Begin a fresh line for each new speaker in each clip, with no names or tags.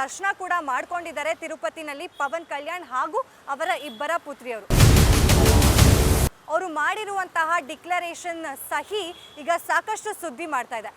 ದರ್ಶನ ಕೂಡ ಮಾಡ್ಕೊಂಡಿದ್ದಾರೆ ತಿರುಪತಿನಲ್ಲಿ ಪವನ್ ಕಲ್ಯಾಣ್ ಹಾಗೂ ಅವರ ಇಬ್ಬರ ಪುತ್ರಿಯವರು ಅವರು ಮಾಡಿರುವಂತಹ ಡಿಕ್ಲರೇಷನ್ ಸಹಿ ಈಗ ಸಾಕಷ್ಟು ಸುದ್ದಿ ಮಾಡ್ತಾ ಇದೆ.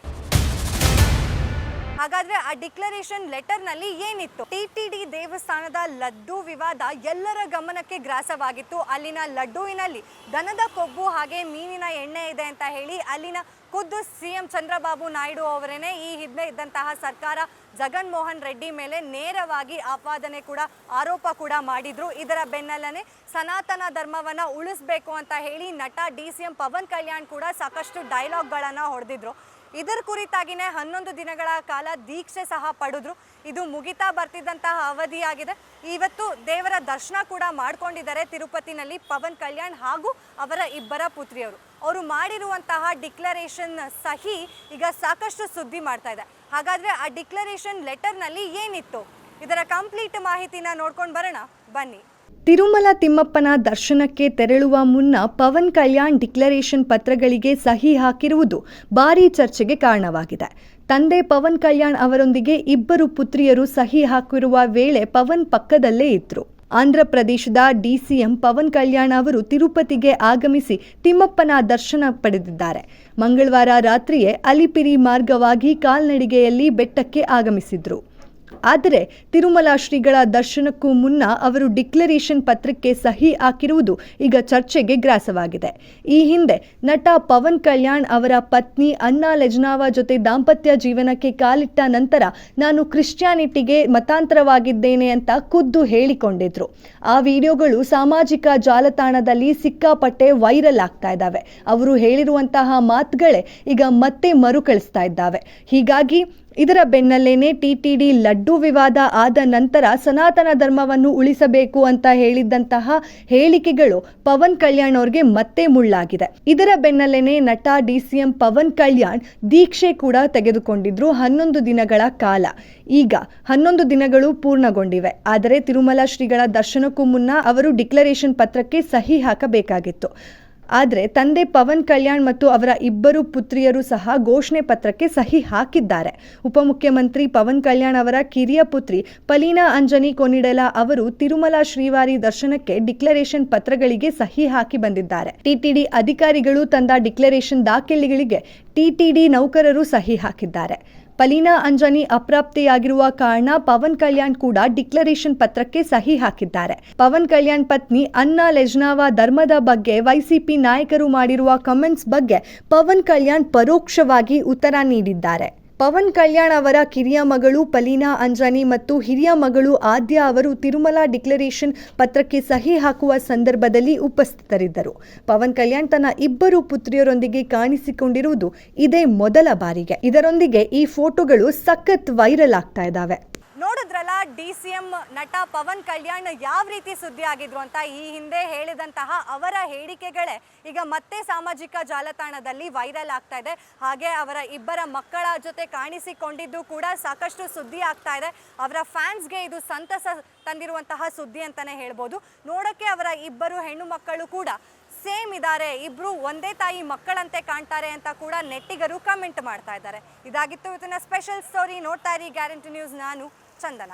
ಹಾಗಾದ್ರೆ ಆ ಡಿಕ್ಲರೇಷನ್ ಲೆಟರ್ನಲ್ಲಿ ಏನಿತ್ತು ಟಿಟಿಡಿ ದೇವಸ್ಥಾನದ ಲಡ್ಡು ವಿವಾದ ಎಲ್ಲರ ಗಮನಕ್ಕೆ ಗ್ರಾಸವಾಗಿತ್ತು. ಅಲ್ಲಿನ ಲಡ್ಡುವಿನಲ್ಲಿ ದನದ ಕೊಬ್ಬು ಹಾಗೆ ಮೀನಿನ ಎಣ್ಣೆ ಇದೆ ಅಂತ ಹೇಳಿ ಅಲ್ಲಿನ ಖುದ್ದು ಸಿ ಎಂ ಚಂದ್ರಬಾಬು ನಾಯ್ಡು ಅವರೇನೆ ಈ ಹಿಂದೆ ಇದ್ದಂತಹ ಸರ್ಕಾರ ಜಗನ್ ಮೋಹನ್ ರೆಡ್ಡಿ ಮೇಲೆ ನೇರವಾಗಿ ಆಪಾದನೆ ಕೂಡ, ಆರೋಪ ಕೂಡ ಮಾಡಿದ್ರು. ಇದರ ಬೆನ್ನಲ್ಲೇ ಸನಾತನ ಧರ್ಮವನ್ನ ಉಳಿಸ್ಬೇಕು ಅಂತ ಹೇಳಿ ನಟ D C M Pawan Kalyan ಕೂಡ ಸಾಕಷ್ಟು ಡೈಲಾಗ್ಗಳನ್ನು ಹೊಡೆದಿದ್ರು. ಇದರ ಕುರಿತಾಗಿನೇ ಹನ್ನೊಂದು ದಿನಗಳ ಕಾಲ ದೀಕ್ಷೆ ಸಹ ಪಡೆದ್ರು. ಇದು ಮುಗಿತಾ ಬರ್ತಿದ್ದಂತಹ ಅವಧಿಯಾಗಿದೆ. ಇವತ್ತು ದೇವರ ದರ್ಶನ ಕೂಡ ಮಾಡ್ಕೊಂಡಿದ್ದಾರೆ ತಿರುಪತಿನಲ್ಲಿ ಪವನ್ ಕಲ್ಯಾಣ್ ಹಾಗೂ ಅವರ ಇಬ್ಬರ ಪುತ್ರಿಯವರು ಅವರು ಮಾಡಿರುವಂತಹ ಡಿಕ್ಲರೇಷನ್ ಸಹಿ ಈಗ ಸಾಕಷ್ಟು ಸುದ್ದಿ ಮಾಡ್ತಾ ಇದೆ. ಹಾಗಾದ್ರೆ ಆ ಡಿಕ್ಲರೇಷನ್ ಲೆಟರ್ನಲ್ಲಿ ಏನಿತ್ತು? ಇದರ ಕಂಪ್ಲೀಟ್ ಮಾಹಿತಿನ ನೋಡ್ಕೊಂಡು ಬರೋಣ. ಬನ್ನಿ.
ತಿರುಮಲ ತಿಮ್ಮಪ್ಪನ ದರ್ಶನಕ್ಕೆ ತೆರಳುವ ಮುನ್ನ ಪವನ್ ಕಲ್ಯಾಣ್ ಡಿಕ್ಲರೇಷನ್ ಪತ್ರಗಳಿಗೆ ಸಹಿ ಹಾಕಿರುವುದು ಭಾರೀ ಚರ್ಚೆಗೆ ಕಾರಣವಾಗಿದೆ. ತಂದೆ ಪವನ್ ಕಲ್ಯಾಣ್ ಅವರೊಂದಿಗೆ ಇಬ್ಬರು ಪುತ್ರಿಯರು ಸಹಿ ಹಾಕಿರುವ ವೇಳೆ ಪವನ್ ಪಕ್ಕದಲ್ಲೇ ಇದ್ರು. ಆಂಧ್ರಪ್ರದೇಶದ ಡಿಸಿಎಂ ಪವನ್ ಕಲ್ಯಾಣ್ ಅವರು ತಿರುಪತಿಗೆ ಆಗಮಿಸಿ ತಿಮ್ಮಪ್ಪನ ದರ್ಶನ ಪಡೆದಿದ್ದಾರೆ. ಮಂಗಳವಾರ ರಾತ್ರಿಯೇ ಅಲಿಪಿರಿ ಮಾರ್ಗವಾಗಿ ಕಾಲ್ನಡಿಗೆಯಲ್ಲಿ ಬೆಟ್ಟಕ್ಕೆ ಆಗಮಿಸಿದ್ರು. ಆದರೆ ತಿರುಮಲ ಶ್ರೀಗಳ ದರ್ಶನಕ್ಕೂ ಮುನ್ನ ಅವರು ಡಿಕ್ಲರೇಷನ್ ಪತ್ರಕ್ಕೆ ಸಹಿ ಹಾಕಿರುವುದು ಈಗ ಚರ್ಚೆಗೆ ಗ್ರಾಸವಾಗಿದೆ. ಈ ಹಿಂದೆ ನಟ ಪವನ್ ಕಲ್ಯಾಣ್ ಅವರ ಪತ್ನಿ ಅನ್ನಾ ಲೆಜ್ನಾವಾ ಜೊತೆ ದಾಂಪತ್ಯ ಜೀವನಕ್ಕೆ ಕಾಲಿಟ್ಟ ನಂತರ ನಾನು ಕ್ರಿಶ್ಚಿಯಾನಿಟಿಗೆ ಮತಾಂತರವಾಗಿದ್ದೇನೆ ಅಂತ ಖುದ್ದು ಹೇಳಿಕೊಂಡಿದ್ರು. ಆ ವಿಡಿಯೋಗಳು ಸಾಮಾಜಿಕ ಜಾಲತಾಣದಲ್ಲಿ ಸಿಕ್ಕಾಪಟ್ಟೆ ವೈರಲ್ ಆಗ್ತಾ ಇದ್ದಾವೆ. ಅವರು ಹೇಳಿರುವಂತಹ ಮಾತುಗಳೇ ಈಗ ಮತ್ತೆ ಮರುಕಳಿಸ್ತಾ ಇದ್ದಾವೆ. ಹೀಗಾಗಿ ಇದರ ಬೆನ್ನಲ್ಲೇನೆ ಟಿಟಿಡಿ ಲಡ್ಡು ವಿವಾದ ಆದ ನಂತರ ಸನಾತನ ಧರ್ಮವನ್ನು ಉಳಿಸಬೇಕು ಅಂತ ಹೇಳಿದ್ದಂತಹ ಹೇಳಿಕೆಗಳು ಪವನ್ ಕಲ್ಯಾಣ್ ಅವ್ರಿಗೆ ಮತ್ತೆ ಮುಳ್ಳಾಗಿದೆ. ಇದರ ಬೆನ್ನಲ್ಲೇನೆ ನಟ ಡಿಸಿಎಂ ಪವನ್ ಕಲ್ಯಾಣ್ ದೀಕ್ಷೆ ಕೂಡ ತೆಗೆದುಕೊಂಡಿದ್ರು ಹನ್ನೊಂದು ದಿನಗಳ ಕಾಲ. ಈಗ ಹನ್ನೊಂದು ದಿನಗಳು ಪೂರ್ಣಗೊಂಡಿವೆ. ಆದರೆ ತಿರುಮಲ ಶ್ರೀಗಳ ದರ್ಶನಕ್ಕೂ ಮುನ್ನ ಅವರು ಡಿಕ್ಲರೇಷನ್ ಪತ್ರಕ್ಕೆ ಸಹಿ ಹಾಕಬೇಕಾಗಿತ್ತು. ಆದರೆ ತಂದೆ ಪವನ್ ಕಲ್ಯಾಣ್ ಮತ್ತು ಅವರ ಇಬ್ಬರು ಪುತ್ರಿಯರು ಸಹ ಘೋಷಣೆ ಪತ್ರಕ್ಕೆ ಸಹಿ ಹಾಕಿದ್ದಾರೆ. ಉಪಮುಖ್ಯಮಂತ್ರಿ ಪವನ್ ಕಲ್ಯಾಣ್ ಅವರ ಕಿರಿಯ ಪುತ್ರಿ ಪಲೀನಾ ಅಂಜನಿ ಕೊನಿಡೆಲ ಅವರು ತಿರುಮಲ ಶ್ರೀವಾರಿ ದರ್ಶನಕ್ಕೆ ಡಿಕ್ಲರೇಷನ್ ಪತ್ರಗಳಿಗೆ ಸಹಿ ಹಾಕಿ ಬಂದಿದ್ದಾರೆ. ಟಿಟಿಡಿ ಅಧಿಕಾರಿಗಳು ತಂದ ಡಿಕ್ಲರೇಷನ್ ದಾಖಲೆಗಳಿಗೆ ಟಿಟಿಡಿ ನೌಕರರು ಸಹಿ ಹಾಕಿದ್ದಾರೆ. ಪಲೀನಾ ಅಂಜನಿ ಅಪ್ರಾಪ್ತಿಯಾಗಿರುವ ಕಾರಣ ಪವನ್ ಕಲ್ಯಾಣ್ ಕೂಡ ಡಿಕ್ಲರೇಷನ್ ಪತ್ರಕ್ಕೆ ಸಹಿ ಹಾಕಿದ್ದಾರೆ. ಪವನ್ ಕಲ್ಯಾಣ್ ಪತ್ನಿ ಅನ್ನಾ ಲೆಜ್ನಾವಾ ಧರ್ಮದ ಬಗ್ಗೆ ವೈಸಿಪಿ ನಾಯಕರು ಮಾಡಿರುವ ಕಮೆಂಟ್ಸ್ ಬಗ್ಗೆ ಪವನ್ ಕಲ್ಯಾಣ್ ಪರೋಕ್ಷವಾಗಿ ಉತ್ತರ ನೀಡಿದ್ದಾರೆ. ಪವನ್ ಕಲ್ಯಾಣ್ ಅವರ ಕಿರಿಯ ಮಗಳು ಪಲೀನಾ ಅಂಜನಿ ಮತ್ತು ಹಿರಿಯ ಮಗಳು ಆದ್ಯ ಅವರು ತಿರುಮಲ ಡಿಕ್ಲರೇಷನ್ ಪತ್ರಕ್ಕೆ ಸಹಿ ಹಾಕುವ ಸಂದರ್ಭದಲ್ಲಿ ಉಪಸ್ಥಿತರಿದ್ದರು. ಪವನ್ ಕಲ್ಯಾಣ್ ತನ್ನ ಇಬ್ಬರು ಪುತ್ರಿಯರೊಂದಿಗೆ ಕಾಣಿಸಿಕೊಂಡಿರುವುದು ಇದೇ ಮೊದಲ ಬಾರಿಗೆ. ಇದರೊಂದಿಗೆ ಈ ಫೋಟೋಗಳು ಸಖತ್ ವೈರಲ್ ಆಗ್ತಾ ಇದ್ದಾವೆ.
ಡಿ ಸಿ ಎಂ ನಟ ಪವನ್ ಕಲ್ಯಾಣ್ ಯಾವ ರೀತಿ ಸುದ್ದಿ ಆಗಿದ್ರು ಅಂತ ಈ ಹಿಂದೆ ಹೇಳಿದಂತಹ ಅವರ ಹೇಳಿಕೆಗಳೇ ಈಗ ಮತ್ತೆ ಸಾಮಾಜಿಕ ಜಾಲತಾಣದಲ್ಲಿ ವೈರಲ್ ಆಗ್ತಾ ಇದೆ. ಹಾಗೆ ಅವರ ಇಬ್ಬರ ಮಕ್ಕಳ ಜೊತೆ ಕಾಣಿಸಿಕೊಂಡಿದ್ದು ಕೂಡ ಸಾಕಷ್ಟು ಸುದ್ದಿ ಆಗ್ತಾ ಇದೆ. ಅವರ ಫ್ಯಾನ್ಸ್ಗೆ ಇದು ಸಂತಸ ತಂದಿರುವಂತಹ ಸುದ್ದಿ ಅಂತಾನೆ ಹೇಳ್ಬೋದು. ನೋಡೋಕ್ಕೆ ಅವರ ಇಬ್ಬರು ಹೆಣ್ಣು ಮಕ್ಕಳು ಕೂಡ ಸೇಮ್ ಇದ್ದಾರೆ ಇಬ್ರು ಒಂದೇ ತಾಯಿ ಮಕ್ಕಳಂತೆ ಕಾಣ್ತಾರೆ ಅಂತ ಕೂಡ ನೆಟ್ಟಿಗರು ಕಮೆಂಟ್ ಮಾಡ್ತಾ ಇದ್ದಾರೆ. ಇದಾಗಿತ್ತು ಇವತ್ತಿನ ಸ್ಪೆಷಲ್ ಸ್ಟೋರಿ. ನೋಡ್ತಾ ಇರಿ ಗ್ಯಾರಂಟಿ ನ್ಯೂಸ್. ನಾನು ಚಂದನ.